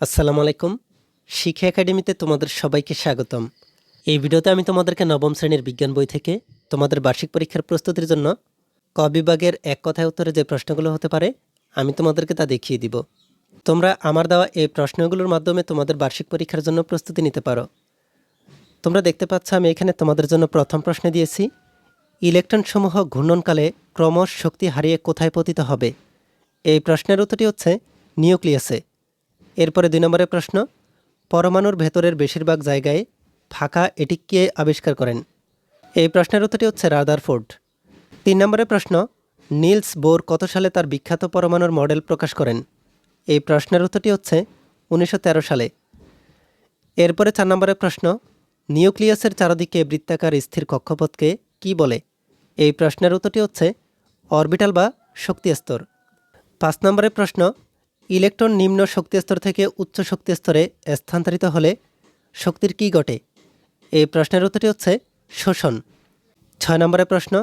আসসালামু আলাইকুম। শিক্ষা একাডেমিতে তোমাদের সবাইকে স্বাগতম। এই ভিডিওতে আমি তোমাদেরকে নবম শ্রেণির বিজ্ঞান বই থেকে তোমাদের বার্ষিক পরীক্ষার প্রস্তুতির জন্য ক বিভাগের এক কথায় উত্তরে যে প্রশ্নগুলো হতে পারে, আমি তোমাদেরকে তা দেখিয়ে দিব। তোমরা আমার দেওয়া এই প্রশ্নগুলোর মাধ্যমে তোমাদের বার্ষিক পরীক্ষার জন্য প্রস্তুতি নিতে পারো। তোমরা দেখতে পাচ্ছ, আমি এখানে তোমাদের জন্য প্রথম প্রশ্ন দিয়েছি। ইলেকট্রনসমূহ ঘূর্ণনকালে ক্রমশ শক্তি হারিয়ে কোথায় পতিত হবে? এই প্রশ্নের উত্তরটি হচ্ছে নিউক্লিয়াসে। এরপরে দুই নম্বরের প্রশ্ন, পরমাণুর ভেতরের বেশিরভাগ জায়গায় ফাঁকা এটি কে আবিষ্কার করেন? এই প্রশ্নের উত্তরটি হচ্ছে রাদার রাদারফোর্ড। তিন নম্বরের প্রশ্ন, নীলস বোর কত সালে তার বিখ্যাত পরমাণুর মডেল প্রকাশ করেন? এই প্রশ্নের উত্তরটি হচ্ছে উনিশশো তেরো সালে। এরপরে চার নম্বরের প্রশ্ন, নিউক্লিয়াসের চারদিকে বৃত্তাকার স্থির কক্ষপথকে কি বলে? এই প্রশ্নের উত্তরটি হচ্ছে অরবিটাল বা শক্তি স্তর পাঁচ নম্বরের প্রশ্ন ইলেকট্রন নিম্ন শক্তি স্তর থেকে উচ্চ শক্তি স্তরে স্থানান্তরিত হলে শক্তির কী ঘটে? এই প্রশ্নের উত্তরটি হচ্ছে শোষণ। ছয় নম্বরের প্রশ্ন,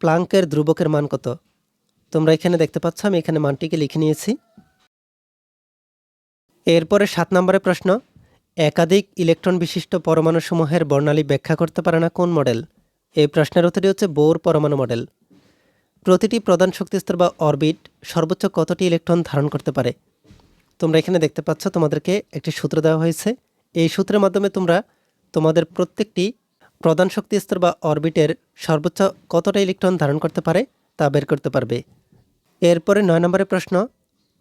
প্লাঙ্কের ধ্রুবকের মান কত? তোমরা এখানে দেখতে পাচ্ছ, আমি এখানে মানটিকে লিখে নিয়েছি। এরপরে সাত নম্বরের প্রশ্ন, একাধিক ইলেকট্রন বিশিষ্ট পরমাণুসমূহের বর্ণালী ব্যাখ্যা করতে পারে না কোন মডেল? এই প্রশ্নের উত্তরটি হচ্ছে বোর পরমাণু মডেল। প্রতিটি প্রধান শক্তিস্তর বা অরবিট সর্বোচ্চ কতটি ইলেকট্রন ধারণ করতে পারে? তোমরা এখানে দেখতে পাচ্ছ তোমাদেরকে একটি সূত্র দেওয়া হয়েছে। এই সূত্রের মাধ্যমে তোমরা তোমাদের প্রত্যেকটি প্রধান শক্তিস্তর বা অরবিটের সর্বোচ্চ কতটা ইলেকট্রন ধারণ করতে পারে তা বের করতে পারবে। এরপরে নয় নম্বরের প্রশ্ন,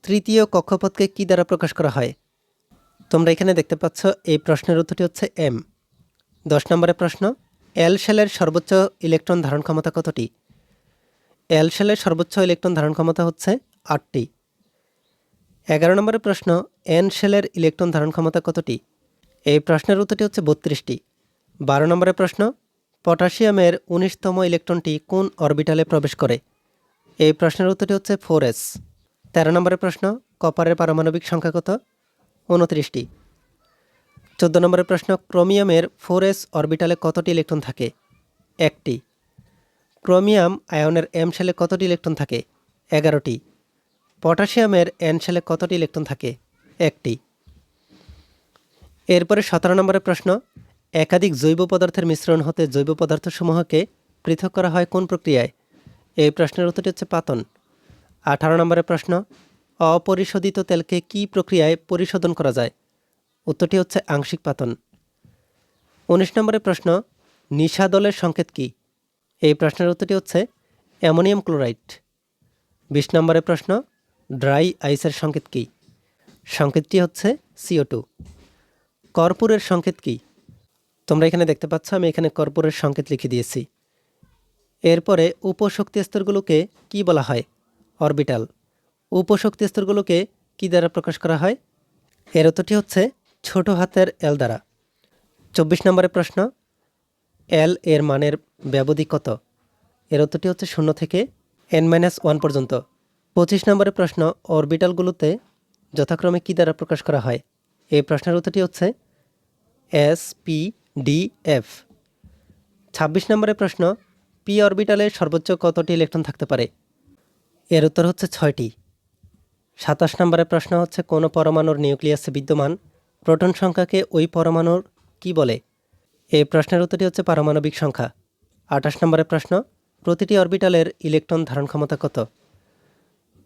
তৃতীয় কক্ষপথকে কী দ্বারা প্রকাশ করা হয়? তোমরা এখানে দেখতে পাচ্ছ এই প্রশ্নের উত্তরটি হচ্ছে এম। দশ নম্বরের প্রশ্ন, এল শেলের সর্বোচ্চ ইলেকট্রন ধারণ ক্ষমতা কতটি? এল শেলের সর্বোচ্চ ইলেকট্রন ধারণ ক্ষমতা হচ্ছে আটটি। এগারো নম্বরের প্রশ্ন, এন শেলের ইলেকট্রন ধারণ ক্ষমতা কতটি? এই প্রশ্নের উত্তরটি হচ্ছে বত্রিশটি। বারো নম্বরের প্রশ্ন, পটাশিয়ামের উনিশতম ইলেকট্রনটি কোন অরবিটালে প্রবেশ করে? এই প্রশ্নের উত্তরটি হচ্ছে ফোর এস। তেরো নম্বরের প্রশ্ন, কপারের পারমাণবিক সংখ্যা কত? উনত্রিশটি। চোদ্দ নম্বরের প্রশ্ন, ক্রোমিয়ামের ফোর এস অরবিটালে কতটি ইলেকট্রন থাকে? একটি। ক্রোমিয়াম আয়নের এম শেলে কতটি ইলেকট্রন থাকে? এগারোটি। পটাশিয়ামের এন শেলে কতটি ইলেকট্রন থাকে? একটি। এরপরে সতেরো নম্বরের প্রশ্ন, একাধিক জৈব পদার্থের মিশ্রণ হতে জৈব পদার্থসমূহকে পৃথক করা হয় কোন প্রক্রিয়ায়? এই প্রশ্নের উত্তরটি হচ্ছে পাতন। আঠারো নম্বরের প্রশ্ন, অপরিশোধিত তেলকে কি প্রক্রিয়ায় পরিশোধন করা যায়? উত্তরটি হচ্ছে আংশিক পাতন। উনিশ নম্বরের প্রশ্ন নিশাদলের সংকেত কী? এই প্রশ্নের উত্তরটি হচ্ছে অ্যামোনিয়াম ক্লোরাইড। বিশ নম্বরের প্রশ্ন, ড্রাই আইসের সংকেত কী? সংকেতটি হচ্ছে সিও টু কর্পূরের সংকেত কী? তোমরা এখানে দেখতে পাচ্ছ, আমি এখানে কর্পূরের সংকেত লিখে দিয়েছি। এরপরে উপশক্তি স্তরগুলোকে কি বলা হয়? অরবিটাল। উপশক্তি স্তরগুলোকে কী দ্বারা প্রকাশ করা হয়? এর উত্তরটি হচ্ছে ছোট হাতের এল দ্বারা চব্বিশ নম্বরের প্রশ্ন এল এর মানের ব্যবধি কত? এর উত্তরটি হচ্ছে শূন্য থেকে এন মাইনাস ওয়ান পর্যন্ত। পঁচিশ নম্বরের প্রশ্ন, অরবিটালগুলোতে যথাক্রমে কী দ্বারা প্রকাশ করা হয়? এই প্রশ্নের উত্তরটি হচ্ছে এস পি ডি এফ। ছাব্বিশ নম্বরের প্রশ্ন, পি অরবিটালে সর্বোচ্চ কতটি ইলেকট্রন থাকতে পারে? এর উত্তর হচ্ছে ছয়টি। সাতাশ নম্বরের প্রশ্ন হচ্ছে, কোনো পরমাণুর নিউক্লিয়াসে বিদ্যমান প্রোটন সংখ্যাকে ওই পরমাণুর কি বলে? এই প্রশ্নের উত্তরটি হচ্ছে পারমাণবিক সংখ্যা। আঠাশ নম্বরের প্রশ্ন, প্রতিটি অরবিটালের ইলেকট্রন ধারণ ক্ষমতা কত?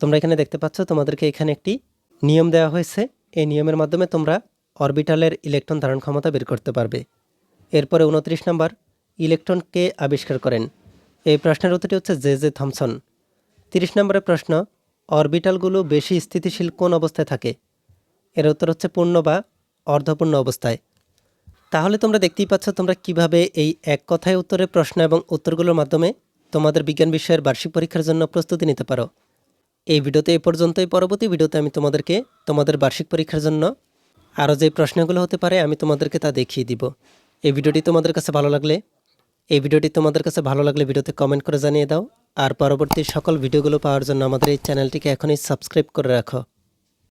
তোমরা এখানে দেখতে পাচ্ছ, তোমাদেরকে এখানে একটি নিয়ম দেওয়া হয়েছে। এই নিয়মের মাধ্যমে তোমরা অরবিটালের ইলেকট্রন ধারণ ক্ষমতা বের করতে পারবে। এরপরে উনত্রিশ নম্বর, ইলেকট্রন কে আবিষ্কার করেন? এই প্রশ্নের উত্তরটি হচ্ছে জে জে থমসন। তিরিশ নম্বরের প্রশ্ন, অরবিটালগুলো বেশি স্থিতিশীল কোন অবস্থায় থাকে? এর উত্তর হচ্ছে পূর্ণ বা অর্ধপূর্ণ অবস্থায়। তাহলে তোমরা দেখতেই পাচ্ছ তোমরা কীভাবে এই এক কথায় উত্তরের প্রশ্ন এবং উত্তরগুলোর মাধ্যমে তোমাদের বিজ্ঞান বিষয়ের বার্ষিক পরীক্ষার জন্য প্রস্তুতি নিতে পারো। এই ভিডিওতে এই পর্যন্তই। পরবর্তী ভিডিওতে আমি তোমাদেরকে তোমাদের বার্ষিক পরীক্ষার জন্য আরও যে প্রশ্নগুলো হতে পারে আমি তোমাদেরকে তা দেখিয়ে দিব। এই ভিডিওটি তোমাদের কাছে ভালো লাগলে, এই ভিডিওটি তোমাদের কাছে ভালো লাগলে ভিডিওতে কমেন্ট করে জানিয়ে দাও। আর পরবর্তী সকল ভিডিওগুলো পাওয়ার জন্য আমাদের এই চ্যানেলটিকে এখনই সাবস্ক্রাইব করে রাখো।